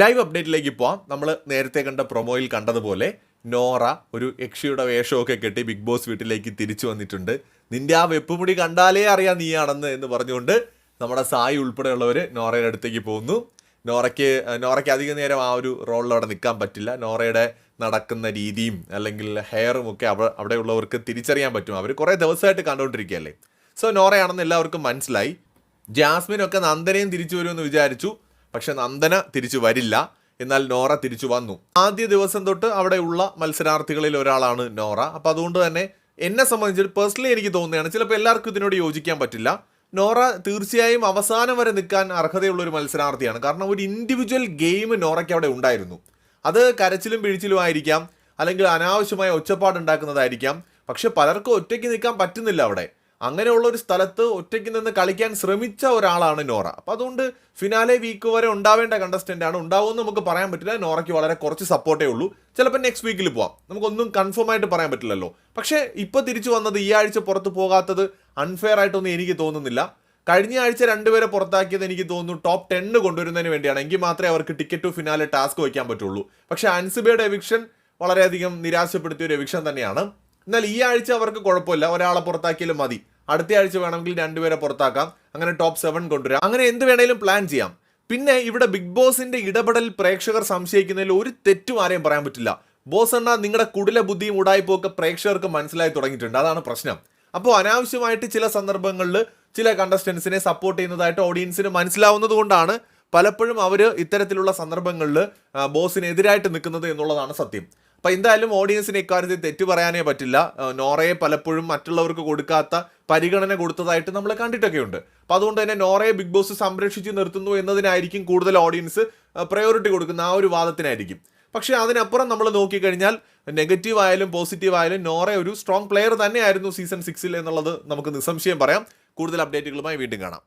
Live അപ്ഡേറ്റിലേക്ക് പോവാം. നമ്മൾ നേരത്തെ കണ്ട പ്രൊമോയിൽ കണ്ടതുപോലെ നോറ ഒരു യക്ഷിയുടെ വേഷമൊക്കെ കെട്ടി ബിഗ് ബോസ് വീട്ടിലേക്ക് തിരിച്ചു വന്നിട്ടുണ്ട്. നിന്റെ ആ വെപ്പുമുടി കണ്ടാലേ അറിയാം നീയാണെന്ന് എന്ന് പറഞ്ഞുകൊണ്ട് നമ്മുടെ സായി ഉൾപ്പെടെയുള്ളവർ നോറയുടെ അടുത്തേക്ക് പോകുന്നു. നോറയ്ക്ക് നോറയ്ക്ക് അധിക നേരം ആ ഒരു റോളിൽ അവിടെ നിൽക്കാൻ പറ്റില്ല. നോറയുടെ നടക്കുന്ന രീതിയും അല്ലെങ്കിൽ ഹെയറും ഒക്കെ അവ അവിടെയുള്ളവർക്ക് തിരിച്ചറിയാൻ പറ്റും. അവർ കുറേ ദിവസമായിട്ട് കണ്ടുകൊണ്ടിരിക്കുകയല്ലേ സോ നോറയാണെന്ന് എല്ലാവർക്കും മനസ്സിലായി. ജാസ്മിനൊക്കെ നന്ദനയും തിരിച്ചു വരുമെന്ന് വിചാരിച്ചു. പക്ഷെ നന്ദന തിരിച്ചു വരില്ല. എന്നാൽ നോറ തിരിച്ചു വന്നു. ആദ്യ ദിവസം തൊട്ട് അവിടെയുള്ള മത്സരാർത്ഥികളിൽ ഒരാളാണ് നോറ. അപ്പം അതുകൊണ്ട് തന്നെ എന്നെ സംബന്ധിച്ചിട്ട് പേഴ്സണലി എനിക്ക് തോന്നുകയാണ് ചിലപ്പോൾ എല്ലാവർക്കും ഇതിനോട് യോജിക്കാൻ പറ്റില്ല. നോറ തീർച്ചയായും അവസാനം വരെ നിൽക്കാൻ അർഹതയുള്ള ഒരു മത്സരാർത്ഥിയാണ്. കാരണം ഒരു ഇൻഡിവിജ്വൽ ഗെയിം നോറയ്ക്ക് അവിടെ ഉണ്ടായിരുന്നു. അത് കരച്ചിലും പിഴിച്ചിലും ആയിരിക്കാം അല്ലെങ്കിൽ അനാവശ്യമായ ഒച്ചപ്പാടുണ്ടാക്കുന്നതായിരിക്കാം പക്ഷെ പലർക്കും ഒറ്റയ്ക്ക് നിൽക്കാൻ പറ്റുന്നില്ല അവിടെ. അങ്ങനെയുള്ള ഒരു സ്ഥലത്ത് ഒറ്റയ്ക്ക് നിന്ന് കളിക്കാൻ ശ്രമിച്ച ഒരാളാണ് നോറ. അപ്പോൾ അതുകൊണ്ട് ഫിനാലെ വീക്ക് വരെ ഉണ്ടാവേണ്ട കണ്ടസ്റ്റന്റ് ആണ്. ഉണ്ടാവുമെന്ന് നമുക്ക് പറയാൻ പറ്റില്ല. നോറയ്ക്ക് വളരെ കുറച്ച് സപ്പോർട്ടേ ഉള്ളൂ. ചിലപ്പോൾ നെക്സ്റ്റ് വീക്കിൽ പോവാം. നമുക്കൊന്നും കൺഫേം ആയിട്ട് പറയാൻ പറ്റില്ലല്ലോ. പക്ഷേ ഇപ്പോൾ തിരിച്ചു വന്നത് ഈ ആഴ്ച പുറത്ത് പോകാത്തത് അൺഫെയർ ആയിട്ടൊന്നും എനിക്ക് തോന്നുന്നില്ല. കഴിഞ്ഞ ആഴ്ച രണ്ടുപേരെ പുറത്താക്കിയത് എനിക്ക് തോന്നുന്നു ടോപ്പ് ടെന്ന് കൊണ്ടുവരുന്നതിന് വേണ്ടിയാണ്. എങ്കിൽ മാത്രമേ അവർക്ക് ടിക്കറ്റ് ടു ഫിനാലെ ടാസ്ക് വയ്ക്കാൻ പറ്റുള്ളൂ. പക്ഷേ അൻസിബയുടെ എവിക്ഷൻ വളരെയധികം നിരാശപ്പെടുത്തിയ ഒരു എവിക്ഷൻ തന്നെയാണ്. എന്നാൽ ഈ ആഴ്ച അവർക്ക് കുഴപ്പമില്ല. ഒരാളെ പുറത്താക്കിയാലും മതി. അടുത്ത ആഴ്ച വേണമെങ്കിൽ രണ്ടുപേരെ പുറത്താക്കാം. അങ്ങനെ ടോപ്പ് സെവൻ കൊണ്ടുവരാം. അങ്ങനെ എന്ത് വേണേലും പ്ലാൻ ചെയ്യാം. പിന്നെ ഇവിടെ ബിഗ് ബോസിന്റെ ഇടപെടൽ പ്രേക്ഷകർ സംശയിക്കുന്നതിൽ ഒരു തെറ്റും ആരെയും പറയാൻ പറ്റില്ല. ബോസ് എന്ന നിങ്ങളുടെ കുടില ബുദ്ധിയും ഉടായ്പയും ഒക്കെ പ്രേക്ഷകർക്ക് മനസ്സിലായി തുടങ്ങിയിട്ടുണ്ട്. അതാണ് പ്രശ്നം. അപ്പോൾ അനാവശ്യമായിട്ട് ചില സന്ദർഭങ്ങളിൽ ചില കണ്ടസ്റ്റൻസിനെ സപ്പോർട്ട് ചെയ്യുന്നതായിട്ട് ഓഡിയൻസിന് മനസ്സിലാവുന്നത് കൊണ്ടാണ് പലപ്പോഴും അവർ ഇത്തരത്തിലുള്ള സന്ദർഭങ്ങളിൽ ബോസിനെതിരായിട്ട് നിൽക്കുന്നത് എന്നുള്ളതാണ് സത്യം. അപ്പം എന്തായാലും ഓഡിയൻസിന് ഇക്കാര്യത്തിൽ തെറ്റു പറയാനേ പറ്റില്ല. നോറയെ പലപ്പോഴും മറ്റുള്ളവർക്ക് കൊടുക്കാത്ത പരിഗണന കൊടുത്തതായിട്ട് നമ്മൾ കണ്ടിട്ടൊക്കെ ഉണ്ട് അപ്പോൾ അതുകൊണ്ട് തന്നെ നോറയെ ബിഗ് ബോസ് സംരക്ഷിച്ച് നിർത്തുന്നു എന്നതിനായിരിക്കും കൂടുതൽ ഓഡിയൻസ് പ്രയോറിറ്റി കൊടുക്കുന്ന ആ ഒരു വാദത്തിനായിരിക്കും. പക്ഷേ അതിനപ്പുറം നമ്മൾ നോക്കിക്കഴിഞ്ഞാൽ നെഗറ്റീവ് ആയാലും പോസിറ്റീവ് ആയാലും നോറ ഒരു സ്ട്രോങ് പ്ലെയർ തന്നെയായിരുന്നു സീസൺ സിക്സിൽ എന്നുള്ളത് നമുക്ക് നിസ്സംശയം പറയാം. കൂടുതൽ അപ്ഡേറ്റുകളുമായി വീണ്ടും കാണാം.